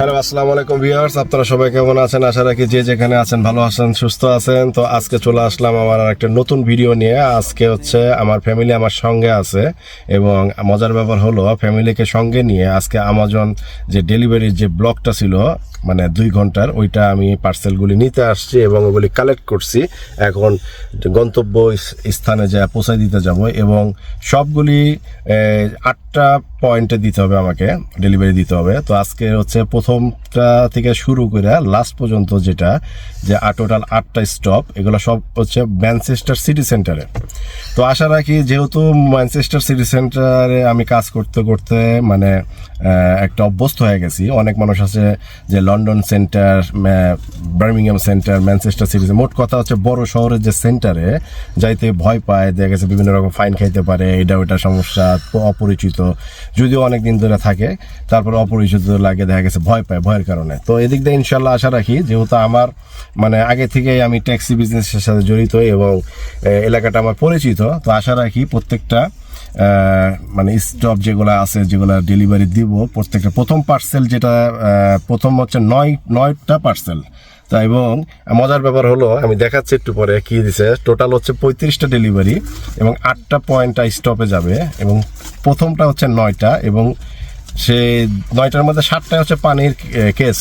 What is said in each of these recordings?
Hello, আসসালামু আলাইকুম viewers, আপনারা সবাই কেমন আছেন? আশা রাখি যে যেখানে আছেন ভালো আছেন, সুস্থ আছেন। তো আজকে চলে আসলাম আমার একটা নতুন ভিডিও নিয়ে। আজকে হচ্ছে আমার ফ্যামিলি আমার সঙ্গে আছে এবং মজার ব্যাপার হলো ফ্যামিলিকে সঙ্গে নিয়ে আজকে আমাজন যে ডেলিভারির যে ব্লকটা ছিল মানে দুই ঘণ্টার, ওইটা আমি পার্সেলগুলি নিতে আসছি এবং ওগুলি কালেক্ট করছি। এখন গন্তব্য স্থানে যা পৌঁছায় দিতে যাব এবং সবগুলি আটটা পয়েন্টে দিতে হবে আমাকে ডেলিভারি দিতে হবে। তো আজকে হচ্ছে প্রথমটা থেকে শুরু করে লাস্ট পর্যন্ত যেটা, যে টোটাল আটটা স্টপ এগুলো সব হচ্ছে ম্যানচেস্টার সিটি সেন্টারে তো আশা রাখি যেহেতু ম্যানচেস্টার সিটি সেন্টারে আমি কাজ করতে করতে মানে একটা অভ্যস্ত হয়ে গেছি। অনেক মানুষ আছে যে London centre Birmingham centre, Manchester city মোট কথা হচ্ছে বড় শহরের যে সেন্টারে যাইতে ভয় পায়, দেখা গেছে বিভিন্ন রকম ফাইন খাইতে পারে এটা ওটা সমস্যা, অপরিচিত, যদিও অনেক দিন ধরে থাকে, তারপর অপরিচিত লাগে, দেখা গেছে ভয় পায়, ভয়ের কারণে। তো এদিক দিয়ে ইনশাল্লাহ আশা রাখি, যেহেতু আমার মানে আগে থেকেই আমি ট্যাক্সি বিজনেসের সাথে জড়িত এবং এলাকাটা আমার পরিচিত, তো আশা রাখি প্রত্যেকটা মানে স্টপ যেগুলো আছে, যেগুলো ডেলিভারি দিব, প্রত্যেকটা প্রথম পার্সেল যেটা প্রথম হচ্ছে নয়, নয়টা পার্সেল তা এবং মজার ব্যাপার হলো, আমি দেখাচ্ছি একটু পরে কি দিছে। টোটাল হচ্ছে পঁয়ত্রিশটা ডেলিভারি এবং আটটা পয়েন্টটা স্টপে যাবে এবং প্রথমটা হচ্ছে নয়টা এবং সে নয়টার মধ্যে সাতটা হচ্ছে পানির কেস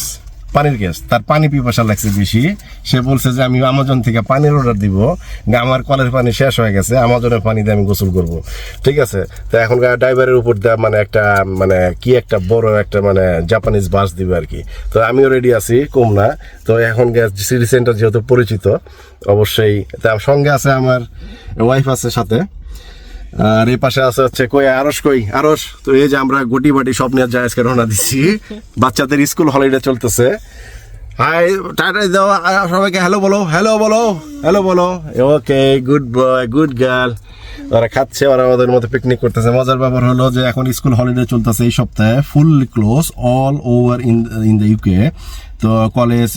পানির গ্যাস, তার পানি পিপাসা লাগছে বেশি। সে বলছে যে, আমি আমাজন থেকে পানির অর্ডার দিব। আমার কলের পানি শেষ হয়ে গেছে। আমাজনের পানি দিয়ে আমি গোসল করব। ঠিক আছে? তো এখন ড্রাইভারের উপর দেওয়া মানে একটা মানে কি একটা বড় একটা মানে জাপানিজ বাস দিবে আর কি। তো আমিও রেডি আছি, কম না। তো এখন গ্যাস সিটি সেন্টার যেহেতু পরিচিত, অবশ্যই তার সঙ্গে আছে আমার ওয়াইফ আছে সাথে। আর এই পাশে আছে হচ্ছে কই আরস কই আরস তো এই যে আমরা গুটি বাটি সব নিয়ে যাই আজকে রওনা দিচ্ছি বাচ্চাদের স্কুল হলিডে চলতেছে। হাই টাটা দাও সবাইকে হ্যালো বলো হ্যালো বলো হ্যালো বলো। Okay good boy good girl ওরা খাচ্ছে ওরা ওদের মতো পিকনিক করতেছে। মজার ব্যাপার হলো যে এখন স্কুল হলিডে চলতেছে এই সপ্তাহে full close all over in in the UK তো কলেজ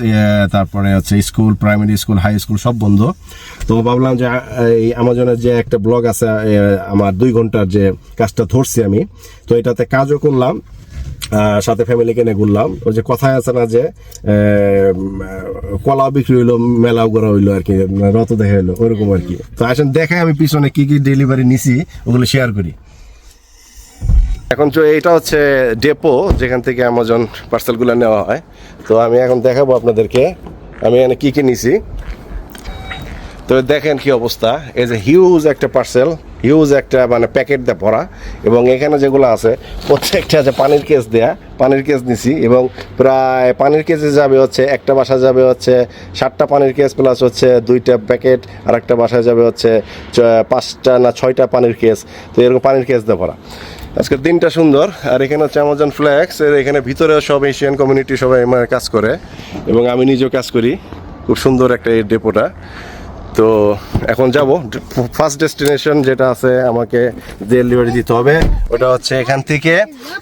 তারপরে হচ্ছে school primary school high school সব বন্ধ। তো ভাবলাম যে, এই আমাজনের যে একটা ব্লগ আছে আমার দুই ঘণ্টার যে কাজটা ধরছি আমি, তো এটাতে কাজও করলাম। সাথে ফ্যামিলিকে নিয়ে ঘুরলাম। ওই যে কথায় আছে না যে কলা বিক্রি হইল, মেলাও করা হইল আর কি রত দেখা হইল ওরকম আর কি। তো আসেন দেখে আমি পিছনে কি কি ডেলিভারি নিছি, ওগুলো শেয়ার করি। এখন তো এইটা হচ্ছে ডেপো যেখান থেকে অ্যামাজন পার্সেলগুলো নেওয়া হয়। তো আমি এখন দেখাবো আপনাদেরকে, আমি এখানে কি কি নিছি। তো দেখেন কি অবস্থা। এই যে হিউজ একটা পার্সেল হিউজ একটা মানে প্যাকেট দিয়ে ভরা এবং এখানে যেগুলো আছে, প্রত্যেকটা আছে পানির কেস দেয়া, পানির কেস নিছি এবং প্রায় পানির কেসে যাবে হচ্ছে, একটা বাসা যাবে হচ্ছে সাতটা পানির কেস প্লাস হচ্ছে দুইটা প্যাকেট আর একটা বাসায় যাবে হচ্ছে পাঁচটা না ছয়টা পানির কেস তো এরকম পানির কেস দিয়ে ভরা। আজকের দিনটা সুন্দর, আর এখানে হচ্ছে অ্যামাজন ফ্ল্যাক্স এর এখানে ভিতরে সব এশিয়ান কমিউনিটি সবাই কাজ করে এবং আমি নিজেও কাজ করি। খুব সুন্দর একটা এই ডেপোটা তো এখন যাব। ফার্স্ট ডেস্টিনেশন যেটা আছে আমাকে ডেলিভারি দিতে হবে, ওটা হচ্ছে এখান থেকে,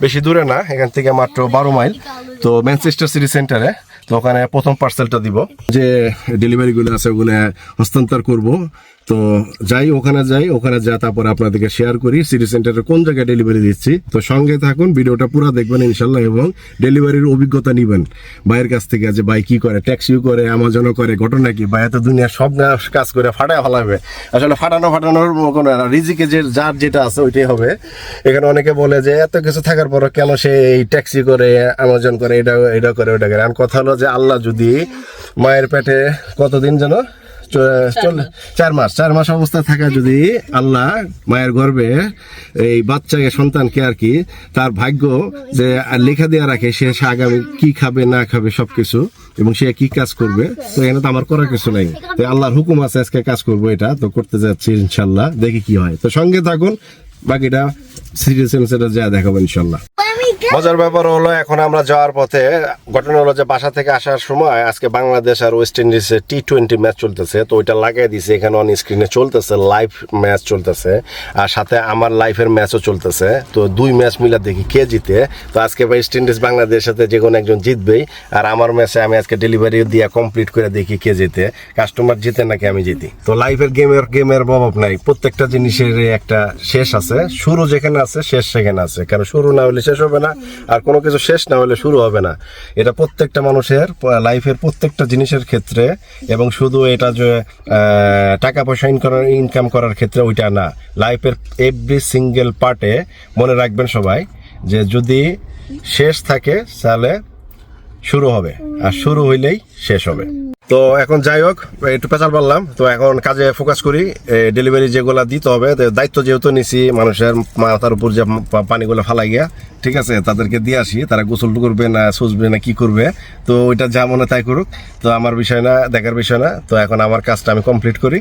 বেশি দূরে না, এখান থেকে মাত্র বারো মাইল। তো ম্যানচেস্টার সিটি সেন্টারে তো ওখানে প্রথম পার্সেলটা দিব। যে ডেলিভারিগুলো আছে, ওগুলো হস্তান্তর করব। তো যাই, ওখানে যাই, ওখানে যা, তারপরে আপনাদেরকে শেয়ার করি। সিটি সেন্টারে কোন জায়গায় ডেলিভারি দিচ্ছি? তো সঙ্গে থাকুন, ভিডিওটা পুরো দেখবেন ইনশাল্লাহ এবং ডেলিভারির অভিজ্ঞতা নিবেন। ভাইয়ের কাছ থেকে যে ভাই কি করে ট্যাক্সিও করে অ্যামাজনও করে, ঘটনা কি? ভাই এত দুনিয়া সব কাজ করে ফাটায় ফেলাবে। আসলে ফাটানো ফাটানোর কোনো। রিজিকে যে, যার যেটা আছে ওইটাই হবে। এখানে অনেকে বলে যে, এত কিছু থাকার পরও কেন সে এই ট্যাক্সি করে অ্যামাজন করে, এটা এটা করে, ওটা করে? আর কথা হলো যে, আল্লাহ যদি মায়ের পেটে কতদিন যেন চার মাস। চার মাস অবস্থা থাকা যদি আল্লাহ মায়ের গর্বে এই বাচ্চাকে সন্তানকে আর কি তার ভাগ্য যে লেখা দেওয়া রাখে সে আগামী কি খাবে না খাবে সবকিছু এবং সে কি কাজ করবে তো এখানে তো আমার করার কিছু নাই। তো আল্লাহর হুকুম আছে আজকে কাজ করব এটা তো করতে যাচ্ছি ইনশাল্লাহ দেখি কি হয়। তো সঙ্গে থাকুন বাকিটা সিরিয়াস যা দেখাবো ইনশাল্লাহ। মজার ব্যাপার হলো, এখন আমরা যাওয়ার পথে ঘটনা হলো যে বাসা থেকে আসার সময় আজকে বাংলাদেশ আর ওয়েস্ট ইন্ডিজে টি টোয়েন্টি ম্যাচ চলতেছে, তো ওইটা লাগিয়ে দিছে এখানে অন স্ক্রিনে চলতেছে লাইভ ম্যাচ চলতেছে, আর সাথে আমার লাইফের ম্যাচও চলতেছে, তো দুই ম্যাচ মিলা দেখি কে জিতে। তো আজকে ওয়েস্ট ইন্ডিজ বাংলাদেশের সাথে যে কোনো একজন জিতবেই, আর আমার ম্যাচে আমি আজকে ডেলিভারি দিয়ে কমপ্লিট করে দেখি কে জিতে কাস্টমার জিতে নাকি আমি জিতি। তো লাইফের গেমের গেমের অভাব নাই, প্রত্যেকটা জিনিসের একটা শেষ আছে। আছে, শুরু যেখানে আছে, শেষ সেখানে আছে। কারণ শুরু না হলে শেষ হবে না, আর কোনো কিছু শেষ না হলে শুরু হবে না। এটা প্রত্যেকটা মানুষের, লাইফের প্রত্যেকটা জিনিসের ক্ষেত্রে, এবং শুধু এটা যে টাকা পয়সা ইনকাম ইনকাম করার ক্ষেত্রে ওইটা না। লাইফের এভরি সিঙ্গেল পার্টে মনে রাখবেন সবাই, যে যদি শেষ থাকে, তাহলে শুরু হবে। আর শুরু হইলেই শেষ হবে। তো এখন যাই হোক, একটু পেঁচাল পারলাম তো এখন কাজে ফোকাস করি ডেলিভারি যেগুলো দিতে হবে। দায়িত্ব যেহেতু নিছি, মানুষের মাথার উপর যে পানিগুলো ফালাই গিয়া, ঠিক আছে, তাদেরকে দিয়ে আসি। তারা গোসল করবে না সুসবে না, কি করবে? তো ওইটা যা মনে তাই করুক। তো আমার বিষয় না, দেখার বিষয় না। তো এখন আমার কাজটা আমি কমপ্লিট করি।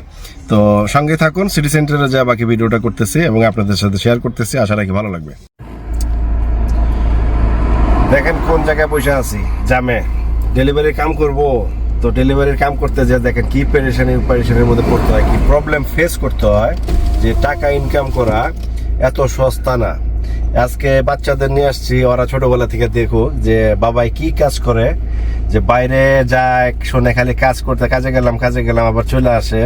তো সঙ্গে থাকুন সিটি সেন্টারে যা বাকি ভিডিওটা করতেছি এবং আপনাদের সাথে শেয়ার করতেছি। আশা রাখি ভালো লাগবে। দেখেন কোন জায়গায় বসে আছি। জামে। ডেলিভারি কাম করব। তো ডেলিভারির কাম করতে যে দেখেন কি পেরেশানি পেরেশানির মধ্যে পড়তে হয়, কি প্রবলেম ফেস করতে হয় যে টাকা ইনকাম করা এত সস্তা না। আজকে বাচ্চাদের নিয়ে আসছি, ওরা ছোটবেলা থেকে দেখুক যে বাবাই কি কাজ করে, যে বাইরে যায়, শোনে খালি কাজ করতে, কাজে গেলাম কাজে গেলাম, আবার চলে আসে,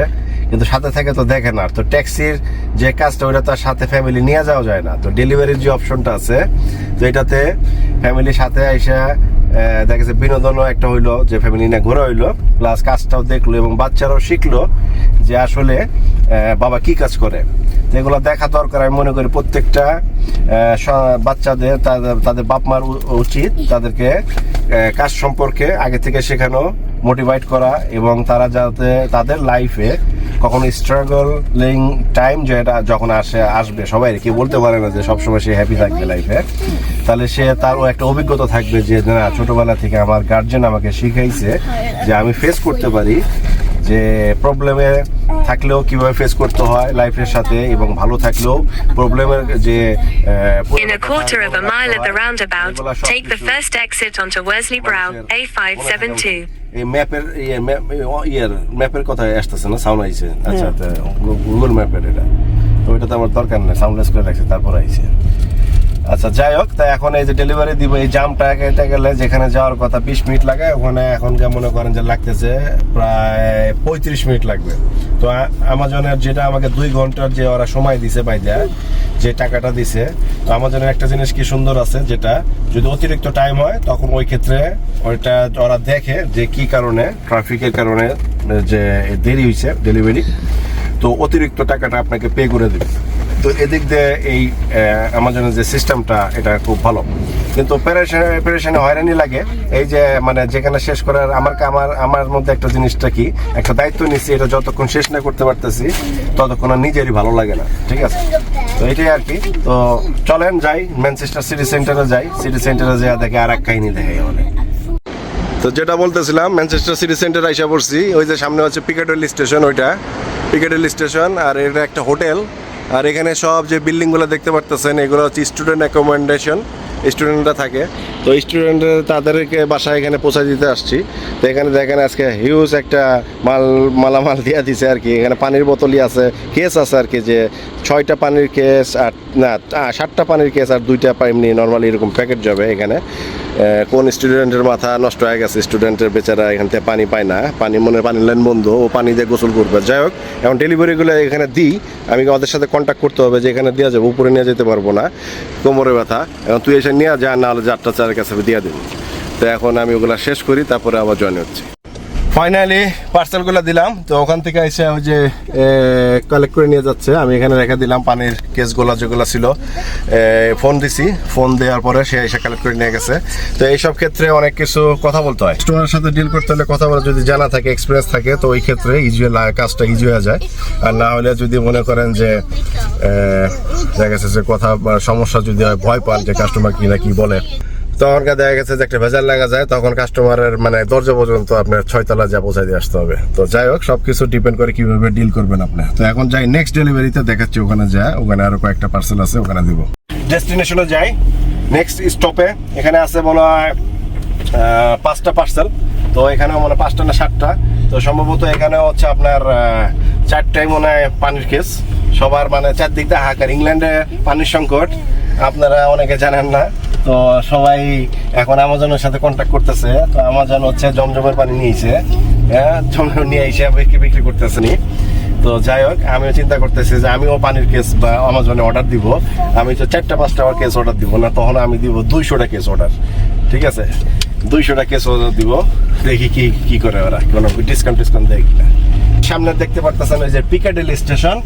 কিন্তু সাথে থাকে তো দেখে না। তো ট্যাক্সির যে কাজটা, ওইটা তার সাথে ফ্যামিলি নিয়ে যাওয়া যায় না। তো ডেলিভারির যে অপশনটা আছে, তো এটাতে ফ্যামিলির সাথে আইসা দেখা যাচ্ছে বিনোদনও একটা হইল, যে ফ্যামিলি নিয়ে ঘোরা হইল প্লাস কাজটাও দেখল এবং বাচ্চারাও শিখলো যে আসলে বাবা কি কাজ করে। এগুলো দেখা দরকার, আমি মনে করি প্রত্যেকটা বাচ্চাদের, তাদের তাদের বাপ মার উচিত তাদেরকে কাজ সম্পর্কে আগে থেকে শেখানো মোটিভেট করা এবং তারা যাতে তাদের লাইফে কখনো স্ট্রাগলিং টাইম যেটা যখন আসে, আসবে, সবাই কি বলতে পারে না যে সবসময় সে হ্যাপি থাকবে লাইফে তাহলে সে তারও একটা অভিজ্ঞতা থাকবে যে, না, ছোটবেলা থেকে আমার গার্জেন আমাকে শিখাইছে যে আমি ফেস করতে পারি। যে প্রবলেমে থাকলেও কীভাবে ফেস করতে হয় লাইফের সাথে এবং ভালো থাকলেও প্রবলেমের যে In a quarter of a mile at the roundabout, take the first exit onto Worsley Brow, A572. এই ম্যাপের ইয়ে ইয়ের ম্যাপের কথা আসতেছে না সাউন্ড আইছে। আচ্ছা গুগল ম্যাপের এটা। তো ওইটা তো আমার দরকার নেই সাউন্ডলেস করে রাখছে তারপর আইছে। আচ্ছা যাই হোক, তা এখন এই যে ডেলিভারি দিব, এই জামটা কেটে গেলে যেখানে যাওয়ার কথা বিশ মিনিট লাগে, ওখানে এখন যা মনে করেন যে লাগতেছে প্রায় পঁয়ত্রিশ মিনিট লাগবে। তো আমাজনের যেটা আমাকে দুই ঘণ্টার যে ওরা সময় দিছে বাইদা, যে টাকাটা দিছে, তো আমাজনের একটা জিনিস কি সুন্দর আছে, যেটা যদি অতিরিক্ত টাইম হয়, তখন ওই ক্ষেত্রে ওইটা ওরা দেখে যে কি কারণে ট্রাফিকের কারণে যে দেরি হয়েছে ডেলিভারি তো অতিরিক্ত টাকাটা আপনাকে পে করে দেবে। তো এদিক দিয়ে এই আমাজনের যে সিস্টেমটা এটা খুব ভালো। কিন্তু পেরেশানে হয়রানি লাগে। এই যে মানে যেখানে শেষ করার, আমার আমার আমার মধ্যে একটা জিনিসটা কি, একটা দায়িত্ব নিচ্ছি এটা যতক্ষণ শেষ না করতে পারতেছি, ততক্ষণ নিজেরই ভালো লাগে না, ঠিক আছে? তো এটাই আর কি। তো চলেন যাই ম্যানচেস্টার সিটি সেন্টারে যাই সিটি সেন্টারে যাই দেখে আর এক কাহিনী দেখাই আমাদের। তো যেটা বলতেছিলাম ম্যানচেস্টার সিটি সেন্টার আইসা পড়ছি, ওই যে সামনে হচ্ছে পিকেটেল স্টেশন ওইটা। পিকেটেল স্টেশন আর এটা একটা হোটেল আর এখানে সব যে বিল্ডিংগুলো দেখতে পারতেছেন, এগুলো হচ্ছে স্টুডেন্ট অ্যাকোমোডেশন স্টুডেন্টরা থাকে। তো স্টুডেন্টরা তাদেরকে বাসায় এখানে পৌঁছা দিতে আসছি। তো এখানে দেখেন আজকে হিউজ একটা মাল, মালামাল দিয়ে দিছে আর কি। এখানে পানির বোতলই আছে কেস আছে আর কি যে ছয়টা পানির কেস আর না সাতটা পানির কেস আর দুইটা এমনি নর্মালি এরকম প্যাকেট যাবে এখানে। কোন স্টুডেন্টের মাথা নষ্ট হয়ে গেছে স্টুডেন্টের বেচারা এখান থেকে পানি পায় না। পানি মনে পানির লাইন বন্ধ, ও পানি দিয়ে গোসল করবে। যাই হোক, এখন ডেলিভারিগুলো এখানে দিই। আমি ওদের সাথে কন্ট্যাক্ট করতে হবে যে এখানে দেওয়া যাবে, উপরে নিয়ে যেতে পারব না। কোমরে ব্যথা। এখন তুই এসে নিয়ে যা, না হলে যারটা চারের কাছে দিয়ে দিবি। তো এখন আমি ওগুলা শেষ করি, তারপরে আবার জয়েন হচ্ছি। ফাইনালি পার্সেলগুলো দিলাম। তো ওখান থেকে এসে ওই যে কালেক্ট করে নিয়ে যাচ্ছে। আমি এখানে রেখে দিলাম পানির কেসগুলো যেগুলো ছিল। ফোন দিছি। ফোন দেওয়ার পরে সে এসে কালেক্ট করে নিয়ে গেছে। তো এইসব ক্ষেত্রে অনেক কিছু কথা বলতে হয়। স্টোরের সাথে ডিল করতে হলে কথা বলা, যদি জানা থাকে এক্সপিরিয়েন্স থাকে, তো ওই ক্ষেত্রে ইজি কাজটা ইজি হয়ে যায়। আর না হলে যদি মনে করেন যে দেখা গেছে যে কথা সমস্যা যদি হয়, ভয় পান যে কাস্টমার কি না কি বলে। তখন দেখা গেছে যে একটা ভেজাল লাগা যায়, তখন কাস্টমারের মানে দরজা পর্যন্ত আপনার ছয়তলা যা পৌঁছাই দিয়ে আসতে হবে। তো যাই হোক, সবকিছু ডিপেন্ড করে কীভাবে ডিল করবেন আপনি। তো এখন যাই নেক্সট ডেলিভারিতে দেখাচ্ছি, ওখানে যায় ওখানে আরও কয়েকটা পার্সেল আছে, ওখানে দিব। ডেস্টিনেশনে যাই নেক্সট স্টপে এখানে আছে মনে হয় পাঁচটা পার্সেল তো এখানেও মানে পাঁচটা না সাতটা। তো সম্ভবত এখানে হচ্ছে আপনার চারটাই মনে হয় পানির কেস সবার মানে চারদিকটা হাহাকার। ইংল্যান্ডে পানির সংকট, আপনারা অনেকে জানেন না। তো সবাই এখন আমাজনের সাথে কন্ট্যাক্ট করতেছে। তো আমাজন হচ্ছে জমজমের পানি নিয়েছে। হ্যাঁ জমজম নিয়ে এসে বিক্রি বিক্রি করতেছে নি তো যাই হোক আমি চিন্তা করতেছি যে আমিও পানির কেস বা আমাজনে অর্ডার দিব। আমি তো চারটা, পাঁচটা কেস অর্ডার দিব না, তখন আমি দিব দুইশোটা কেস অর্ডার ঠিক আছে? দুইশোটা কেস অর্ডার দিব। দেখি কি কি করে ওরা। কোনো ডিসকাউন্ট টিসকাউন্ট দেয় কিনা। সামনে দেখতে পারতেছেন ওই যে Piccadilly station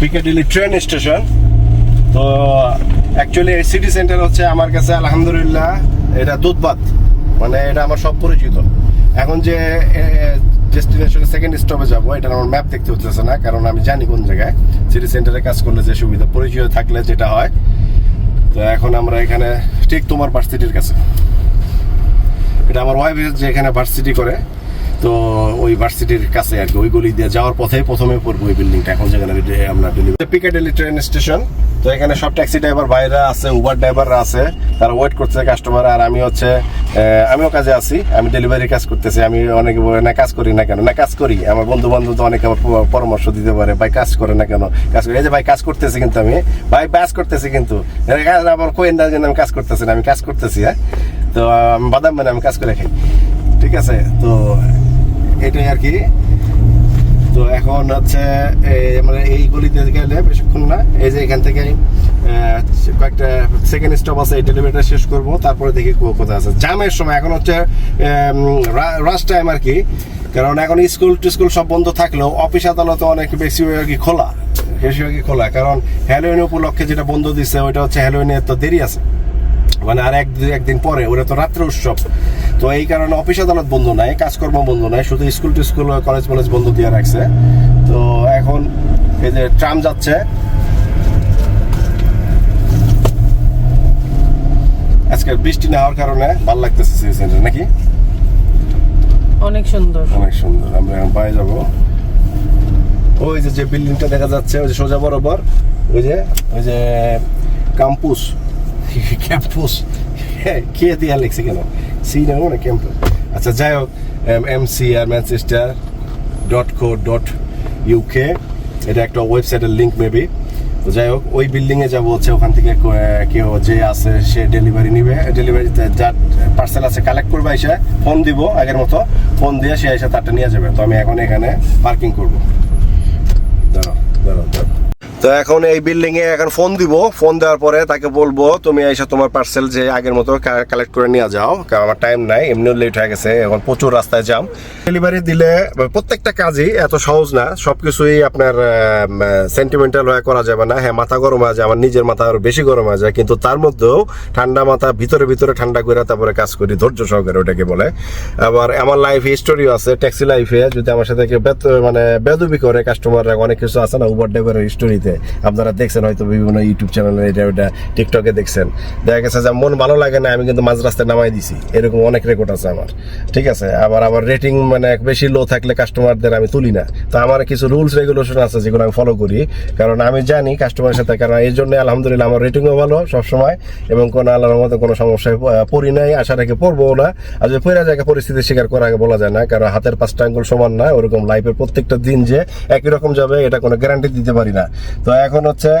Piccadilly train station তো অ্যাকচুয়ালি এই সিটি সেন্টার হচ্ছে আমার কাছে, আলহামদুলিল্লাহ, এটা দুধবাত মানে এটা আমার সব পরিচিত। এখন যে ডেস্টিনেশনে সেকেন্ড স্টপে যাব, এটা আমার ম্যাপ দেখতে হচ্ছে না, কারণ আমি জানি কোন জায়গায়। সিটি সেন্টারে কাজ করলে যে সুবিধা পরিচয় থাকলে যেটা হয়। তো এখন আমরা এখানে, ঠিক তোমার ভার্সিটির কাছে। এটা আমার ওয়াইফ যে এখানে ভার্সিটি করে। তো ওই ভার্সিটির কাছে আর কি, ওই গলি দিয়ে যাওয়ার পথেই প্রথমে পড়ব ওই বিল্ডিংটা। এখন যেখানে আমরা ডেলিভারি পিকাডেলি ট্রেন স্টেশন তো এখানে সব ট্যাক্সি ড্রাইভার ভাইরা আছে উবার ড্রাইভাররা আছে, তারা ওয়েট করছে কাস্টমার আর আমি হচ্ছে আমিও কাজে আছি, আমি ডেলিভারি কাজ করতেছি, আমি অনেক না, কাজ করি না কেন? না, কাজ করি। আমার বন্ধু বান্ধব তো অনেকে আমার পরামর্শ দিতে পারে, ভাই, কাজ করে না কেন? কাজ করি। এই যে ভাই, কাজ করতেছি কিন্তু আমি। ভাই কাজ করতেছি কিন্তু। আমার কোয়েন না আমি কাজ করতেছি না, আমি কাজ করতেছি হ্যাঁ? তো বাদাম মানে আমি কাজ করে খাই। ঠিক আছে? তো এটাই আর কি। তো এখন হচ্ছে মানে এই গলিতে গেলে বেশিক্ষণ না, এই যে এখান থেকে কয়েকটা সেকেন্ড স্টপ আছে, এই ডেলিভারিটা শেষ করব, তারপরে দেখি কো- কোথায় আছে। জামের সময় এখন হচ্ছে রাশ টাইম আর কি, কারণ এখন স্কুল টিস্কুল সব বন্ধ থাকলেও অফিস আদালত অনেক বেশি আর কি খোলা বেশিরভাগই খোলা, কারণ হ্যালোইন উপলক্ষে যেটা বন্ধ দিচ্ছে ওইটা হচ্ছে হ্যালোইনের তো দেরি আছে। মানে আর এক দুই একদিন পরে, ওটা তো রাত্রে উৎসব। তো এই কারণে অফিস আদালত বন্ধ নাই কাজকর্ম বন্ধ নাই শুধু স্কুল টিস্কুল কলেজ কলেজ বন্ধ দিয়ে রাখছে। তো এখন এই যে ট্রাম যাচ্ছে। আজকে বৃষ্টি না হওয়ার কারণে ভালো লাগতেছে সিটি সেন্টার নাকি? অনেক সুন্দর। অনেক সুন্দর আমরা এখন যাব। ওই যে যে বিল্ডিংটা দেখা যাচ্ছে ওই যে সোজা বরাবর ওই যে ওই যে ক্যাম্পুস ক্যাম্পুস কে দিয়া লিখছে কেন? সি না মানে ক্যাম্পাস আচ্ছা যাই হোক M C R Manchester dot co dot UK এটা একটা ওয়েবসাইটের লিঙ্ক মেবি তো যাই হোক ওই বিল্ডিংয়ে যাব হচ্ছে ওখান থেকে কেউ যে আছে সে ডেলিভারি নিবে ডেলিভারিতে যা পার্সেল আছে কালেক্ট করবে এসে ফোন দিব আগের মতো ফোন দিয়ে সে এসে তারটা নিয়ে যাবে। তো আমি এখন এখানে পার্কিং করব। দাঁড়াও দাঁড়াও দাঁড়াও। তো এখন এই বিল্ডিং এ এখন ফোন দিব। ফোন দেওয়ার পরে তাকে বলব, তুমি এসে তোমার পার্সেল যে আগের মতো কালেক্ট করে নিয়ে যাও। কারণ আমার টাইম নাই, এমনিও লেট হয়ে গেছে, এখন প্রচুর রাস্তায় যাম ডেলিভারি দিলে প্রত্যেকটা কাজই এত সহজ না, সবকিছুই আপনার সেন্টিমেন্টাল হয়ে করা যাবে না। হ্যাঁ মাথা গরম হয়ে যায়, আমার নিজের মাথা আরও বেশি গরম হয়ে যায়, কিন্তু তার মধ্যেও ঠান্ডা মাথা, ভিতরে ভিতরে ঠান্ডা করে তারপরে কাজ করি, ধৈর্য সহকারে ওটাকে বলে। আবার আমার লাইফ হিস্টোরিও আছে ট্যাক্সি লাইফে যদি আমার সাথে মানে বেদবি করে কাস্টমাররা অনেক কিছু আছে না উবার ড্রাইভারের হিস্টোরিতে আপনারা দেখছেন হয়তো বিভিন্ন ইউটিউব চ্যানেলে এটা ওটা টিকটকে দেখছেন। দেখা গেছে যে মন ভালো লাগে না, আমি কিন্তু মাঝ রাস্তায় নামাই দিছি। এরকম অনেক রেকর্ড আছে আমার। ঠিক আছে? আবার আমার রেটিং মানে বেশি লো থাকলে কাস্টমারদের আমি তুলি না। তো আমার কিছু রুলস রেগুলেশন আছে যেগুলো আমি ফলো করি। কারণ আমি জানি কাস্টমারের সাথে, কারণ এই জন্য আলহামদুলিল্লাহ আমার রেটিংও ভালো সবসময়। এবং কোনো আল্লাহর মতো কোনো সমস্যায় পড়ি নাই, আশা রেখে পড়ব না। আর যদি পড়ে জায়গা পরিস্থিতি স্বীকার করা আগে বলা যায় না, কারণ হাতের পাঁচটা আঙ্গুল সমান না, ওরকম লাইফের প্রত্যেকটা দিন যে একই রকম যাবে, এটা কোনো গ্যারান্টি দিতে পারি না। তো এখন হচ্ছে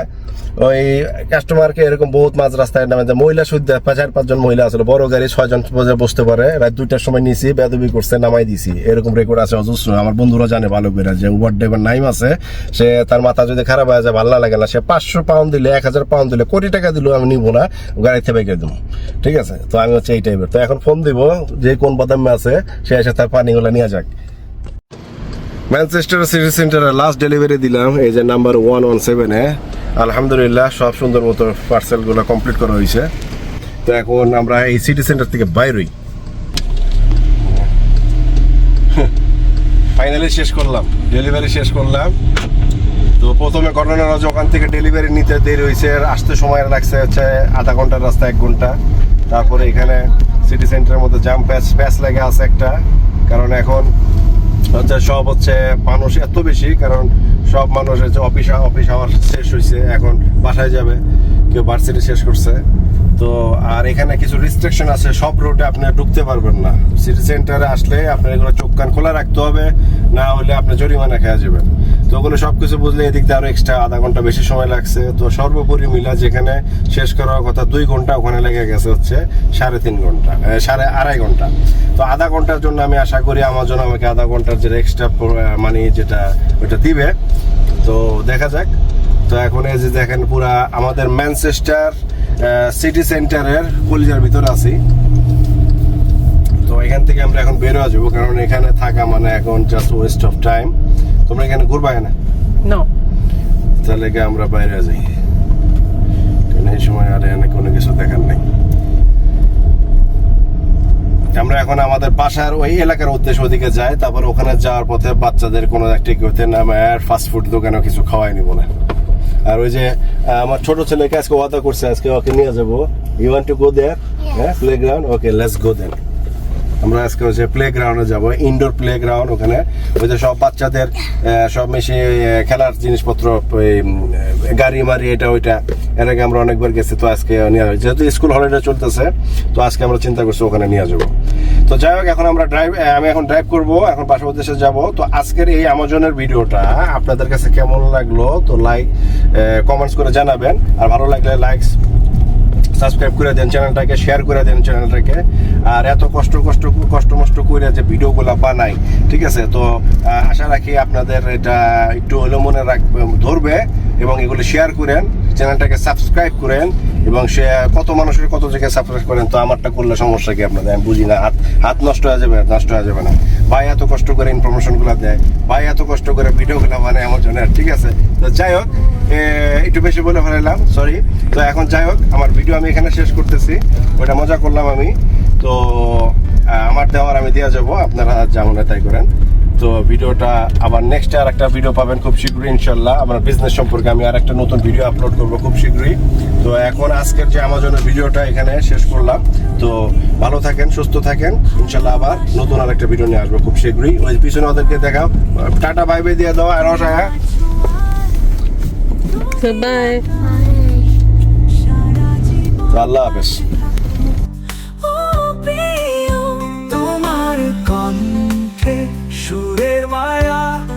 ওই কাস্টমারকে এরকম বহুত মাঝ রাস্তায় নামে যে মহিলা সুদ্ধা চার, পাঁচজন মহিলা আসলে বড় গাড়ি ছয়জন বসে বসতে পারে, রাত দুইটার সময় নিছি বেদবি করছে, নামাই দিছি। এরকম রেকর্ড আছে অজস্র, আমার বন্ধুরা জানে ভালো করে যে উবার ড্রাইভার নাইম আছে, সে তার মাথা যদি খারাপ হয়ে যায়, ভালো লাগে না, সে পাঁচশো পাউন্ড দিলে, এক হাজার পাউন্ড দিলে, কোটি টাকা দিলেও আমি নিবো না গাড়ি থেকে বেঁকে দেবো। ঠিক আছে? তো আমি হচ্ছে এই টাইপের তো এখন ফোন দিব, যে কোন বাদামে আছে, সে এসে তার পানিগুলো নিয়ে যাক। ম্যানচেস্টার সিটি সেন্টারে লাস্ট ডেলিভারি দিলাম, এই যে নাম্বার ওয়ান ওয়ান সেভেনে আলহামদুলিল্লাহ, সব সুন্দর মতো পার্সেলগুলো কমপ্লিট করা হয়েছে। তো এখন আমরা এই সিটি সেন্টার থেকে বাইরই ফাইনালি শেষ করলাম ডেলিভারি শেষ করলাম। তো প্রথমে ঘটনাটা হচ্ছে ওখান থেকে ডেলিভারি নিতে দেরি হয়েছে আসতে সময় লাগছে হচ্ছে আধা ঘণ্টার রাস্তা, এক ঘণ্টা। তারপরে এখানে সিটি সেন্টারের মধ্যে জাম প্যাচ প্যাচ লেগে আছে একটা। কারণ এখন হচ্ছে সব হচ্ছে মানুষ এত বেশি, কারণ সব মানুষ হচ্ছে অফিস অফিস আওয়ার শেষ হয়েছে এখন বাসায় যাবে, কেউ ভার্সিটি শেষ করছে। তো, আর এখানে কিছু রিস্ট্রিকশন আছে, সব রোডে আপনি ঢুকতে পারবেন না। সিটি সেন্টারে আসলে আপনার এগুলো চোখ কান খোলা রাখতে হবে, না হলে আপনি জরিমানা খেয়ে যাবেন। তো ওগুলো সবকিছু বুঝলে এদিক দিয়ে আরও এক্সট্রা আধা ঘণ্টা বেশি সময় লাগছে। তো সর্বোপরি মিলা যেখানে শেষ করার কথা দুই ঘণ্টা ওখানে লেগে গেছে হচ্ছে সাড়ে তিন ঘণ্টা সাড়ে আড়াই ঘণ্টা। তো আধা ঘণ্টার জন্য আমি আশা করি আমার জন্য আমাকে আধা ঘণ্টার যেটা এক্সট্রা মানে যেটা ওটা দিবে। তো দেখা যাক। তো এখন এই যে দেখেন পুরা আমাদের ম্যানচেস্টার সিটি সেন্টারের কলিজার ভিতরে আছি। তো এখান থেকে আমরা এখন বের হয়ে যাব, কারণ এখানে থাকা মানে এখন জাস্ট ওয়েস্ট অফ টাইম তোমরা এখানে ঘুরবা না নো। তাহলে আমরা বাইরে যাই। কারণ এই সময় আর এখানে কোনো কিছু দেখার নেই। আমরা এখন আমাদের বাসার ওই এলাকার উদ্দেশ্যে ওদিকে যাই তারপর ওখানে যাওয়ার পথে বাচ্চাদের কোনো একটা করতে নামে আর ফাস্ট ফুড দোকানে কিছু খাওয়াই নিব না। আর ওই যে আমার ছোট ছেলেকে আজকে ওয়াদা করছে আজকে ওকে নিয়ে যাব। You want to go there হ্যাঁ playground okay let's go then আমরা আজকে হচ্ছে প্লে গ্রাউন্ডে যাব ইনডোর প্লে গ্রাউন্ড ওখানে। ওই যে সব বাচ্চাদের সব মিশে খেলার জিনিসপত্র গাড়ি মারি, এটা ওইটা। এর আগে আমরা অনেকবার গেছি, তো আজকে নিয়ে যেহেতু স্কুল হলিডে চলতেছে, তো আজকে আমরা চিন্তা করছি ওখানে নিয়ে যাব। তো যাই হোক, এখন আমরা ড্রাইভ আমি এখন ড্রাইভ করব, এখন বাসার দেশে যাব। তো আজকের এই আমাজনের ভিডিওটা আপনাদের কাছে কেমন লাগল, তো লাইক কমেন্টস করে জানাবেন। আর ভালো লাগলে লাইকস সাবস্ক্রাইব করে দেন চ্যানেলটাকে শেয়ার করে দেন চ্যানেলটাকে। আর এত কষ্ট কষ্ট কষ্ট, মষ্ট করে যে ভিডিওগুলো বানাই, ঠিক আছে? তো আশা রাখি আপনাদের এটা একটু হলে মনে রাখবে ধরবে এবং এগুলো শেয়ার করেন। চ্যানেলটাকে সাবস্ক্রাইব করেন এবং সে কত মানুষের কত জায়গায় সাবস্ক্রাইব করেন, তো আমারটা করলে সমস্যা কি আপনাদের? আমি বুঝি না। হাত হাত নষ্ট হয়ে যাবে, নষ্ট হয়ে যাবে না। ভাই এত কষ্ট করে ইনফরমেশনগুলো দেয়, ভাই এত কষ্ট করে ভিডিওগুলো বানায় আমার জন্য ঠিক আছে? তো যাই হোক একটু বেশি বলে ফেলাইলাম সরি তো এখন যাই হোক, আমার ভিডিও আমি এখানে শেষ করতেছি। ওটা মজা করলাম আমি। তো আমার দেওয়ার আমি দেওয়া যাব, আপনারা যেমন তাই করেন। তো ভিডিওটা আবার নেক্সট আর একটা ভিডিও পাবেন খুব শীঘ্রই ইনশাল্লাহ। আমার বিজনেস সম্পর্কে আমি আর একটা নতুন ভিডিও আপলোড করব খুব শীঘ্রই। তো এখন আজকের যে আমাজনের ভিডিওটা এখানে শেষ করলাম। তো ভালো থাকেন সুস্থ থাকেন। ইনশাল্লাহ আবার নতুন আর একটা ভিডিও নিয়ে আসব খুব শীঘ্রই। ওই পিছনে ওদেরকে দেখাও। টাটা বাই বাই দিয়ে দেওয়া আর হ্যাঁ? বাই তো আল্লাহ হাফেজ। Vermaya.